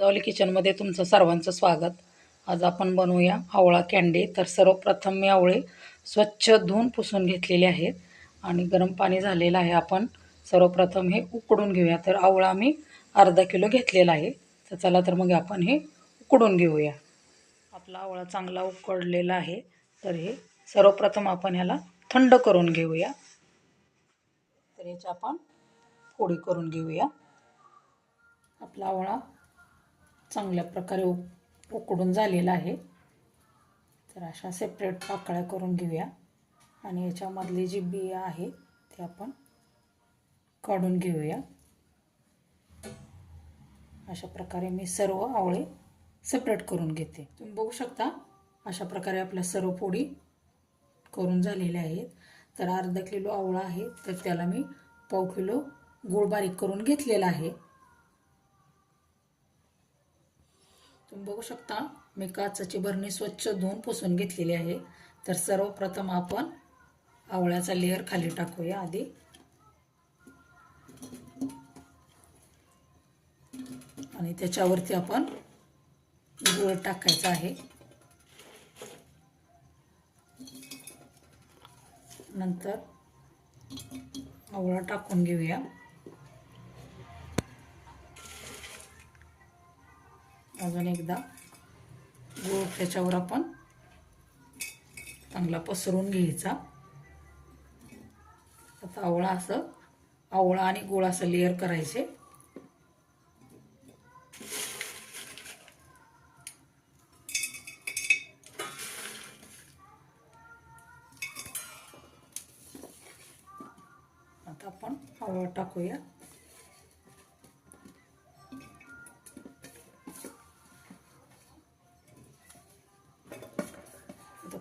गोदावली किचनमध्ये तुमचं सर्वांचं स्वागत. आज आपण बनवूया आवळा कॅन्डी. तर सर्वप्रथम मी आवळे स्वच्छ धुवून पुसून घेतलेले आहेत आणि गरम पाणी झालेलं आहे आपण. सर्वप्रथम हे उकडून घेऊया. तर आवळा मी अर्धा किलो घेतलेला आहे. तर चला तर मग आपण हे उकडून घेऊया. आपला आवळा चांगला उकडलेला आहे. तर हे सर्वप्रथम आपण ह्याला थंड करून घेऊया. तर ह्याची आपण फोडी करून घेऊया. आपला आवळा चांगल्या प्रकारे उकडून झालेला आहे. तर अशा सेपरेट पाकळ्या करून घेऊया. आणि याच्यामधली जी बिया आहे ते आपण काढून घेऊया. अशा प्रकारे मी सर्व आवळे सेपरेट करून घेते. तुम्ही बघू शकता अशा प्रकारे आपल्या सर्व पोळी करून झालेल्या आहेत. तर अर्धा किलो आवळा आहे तर त्याला मी पाव किलो गूळ बारीक करून घेतलेला आहे. तुम्ही बघू शकता मी काचाची भरणी स्वच्छ धुवून पुसून घेतलेली आहे. तर सर्वप्रथम आपण आवळ्याचा लेअर खाली टाकूया आधी. आणि त्याच्यावरती आपण गुळ टाकायचा आहे. नंतर आवळा टाकून घेऊया. अजून एकदा. गोळ त्याच्यावर आपण चांगला पसरून घ्यायचा. आता आवळा असं आवळा आणि गोळ असं लेअर करायचे. आता आपण आवळा टाकूया.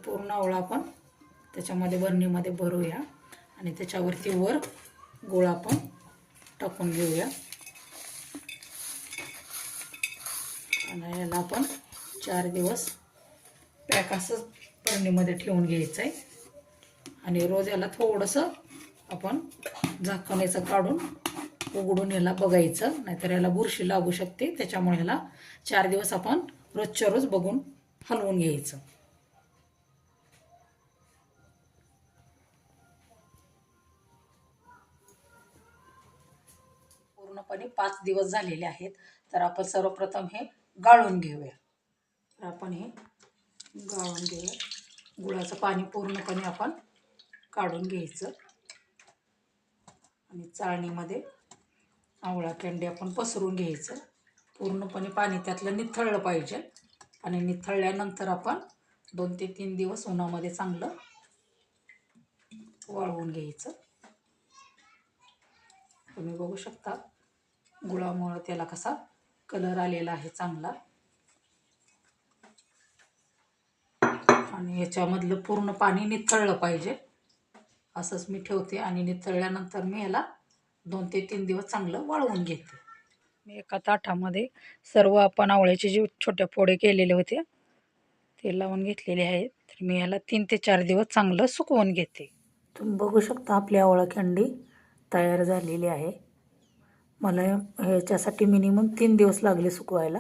पूर्ण आवळा आपण त्याच्यामध्ये बरणीमध्ये भरूया. आणि त्याच्यावरती वर गोळ आपण टाकून घेऊया. आणि याला आपण चार दिवस पॅक असंच बरणीमध्ये ठेवून घ्यायचं आहे आणि रोज याला थोडंसं आपण झाकण्याचं काढून उघडून याला बघायचं. नाहीतर याला बुरशी लागू शकते. त्याच्यामुळे याला चार दिवस आपण रोजच्या रोज बघून हलवून घ्यायचं. पूर्णपणे पाच दिवस झालेले आहेत. तर आपण सर्वप्रथम हे गाळून घेऊया. तर आपण हे गाळून घेऊया. गुळाचं पाणी पूर्णपणे आपण काढून घ्यायचं. आणि चाळणीमध्ये आवळा कॅन्डी आपण पसरून घ्यायचं. पूर्णपणे पाणी त्यातलं निथळलं पाहिजे. आणि निथळल्यानंतर आपण दोन ते तीन दिवस उन्हामध्ये चांगलं वाळवून घ्यायचं. तुम्ही बघू शकता. गुळामुळं त्याला कसा कलर आलेला आहे चांगला. आणि याच्यामधलं पूर्ण पाणी निथळलं पाहिजे. असंच मी ठेवते आणि निथळल्यानंतर मी याला दोन ते तीन दिवस चांगलं वाळवून घेते. मी एका ताटामध्ये सर्व आपण आवळ्याचे जे छोट्या फोडे केलेले होते ते लावून घेतलेले आहेत. तर मी याला तीन ते चार दिवस चांगलं सुकवून घेते. तुम्ही बघू शकता आपली आवळा कँडी तयार झालेली आहे. मला ह्याच्यासाठी मिनिमम तीन दिवस लागले सुकवायला.